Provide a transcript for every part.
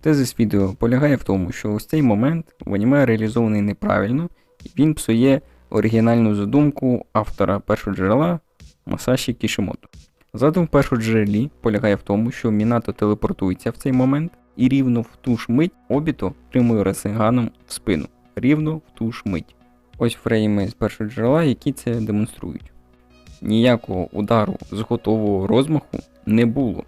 Тезис відео полягає в тому, що ось цей момент в аніме реалізований неправильно, і він псує оригінальну задумку автора першоджерела Масаші Кішимото. Задум в першоджерелі полягає в тому, що Мінато телепортується в цей момент, і рівно в ту ж мить Обіто отримує Расенганом в спину. Рівно в ту ж мить. Ось фрейми з першого джерела, які це демонструють. Ніякого удару з готового розмаху не було,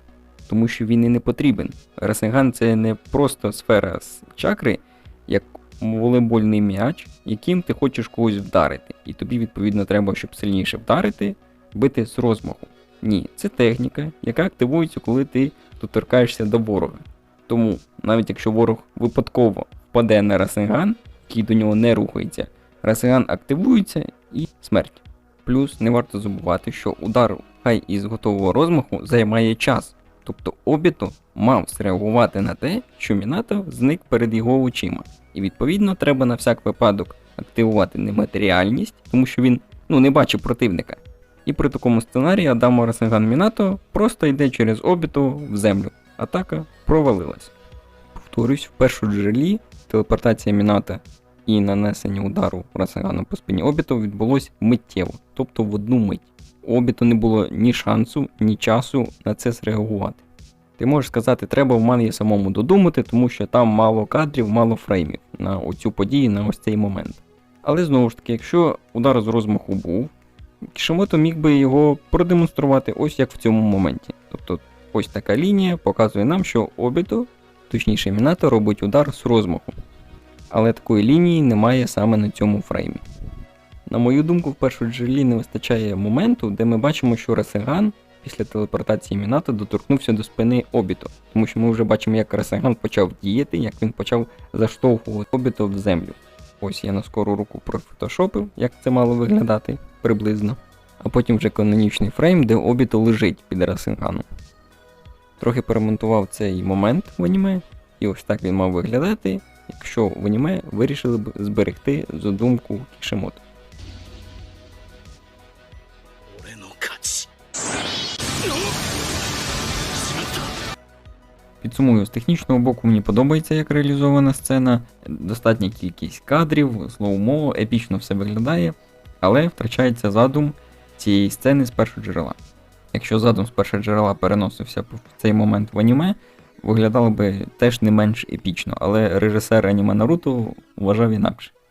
тому що він і не потрібен. Расенган це не просто сфера з чакри, як волейбольний м'яч, яким ти хочеш когось вдарити. І тобі, відповідно, треба, щоб сильніше вдарити, бити з розмаху. Ні, це техніка, яка активується, коли ти доторкаєшся до ворога. Тому, навіть якщо ворог випадково впаде на Расенган, який до нього не рухається, Расенган активується і смерть. Плюс не варто забувати, що удар хай із готового розмаху займає час. Тобто Обіто мав зреагувати на те, що Мінато зник перед його очима. І відповідно треба на всяк випадок активувати нематеріальність, тому що він ну, не бачив противника. І при такому сценарії Адамо Расенган Мінато просто йде через Обіто в землю. Атака провалилась. Повторюсь, в першу джерелі телепортація Міната і нанесення удару Расеганом по спині Обіто відбулось миттєво, тобто в одну мить. У Обіто не було ні шансу, ні часу на це зреагувати. Ти можеш сказати, треба в мене самому додумати, тому що там мало кадрів, мало фреймів на оцю подію, на ось цей момент. Але знову ж таки, якщо удар з розмаху був, Кішимото міг би його продемонструвати ось як в цьому моменті. Тобто ось така лінія показує нам, що Обіто, точніше Мінато, робить удар з розмаху. Але такої лінії немає саме на цьому фреймі. На мою думку, в першу джерелі не вистачає моменту, де ми бачимо, що Расеган після телепортації Мінато доторкнувся до спини Обіто, тому що ми вже бачимо, як Расеган почав діяти, як він почав заштовхувати Обіто в землю. Ось я на скору руку профотошопив, як це мало виглядати приблизно. А потім вже канонічний фрейм, де Обіто лежить під Расенганом. Трохи перемонтував цей момент в аніме, і ось так він мав виглядати, якщо в аніме вирішили б зберегти задумку кішемот. Підсумую, з технічного боку мені подобається, як реалізована сцена, достатня кількість кадрів, слоумо, епічно все виглядає, але втрачається задум цієї сцени з першого джерела. Якщо задум з першого джерела переносився в цей момент в аніме, виглядало би теж не менш епічно, але режисер аніме Наруто вважав інакше.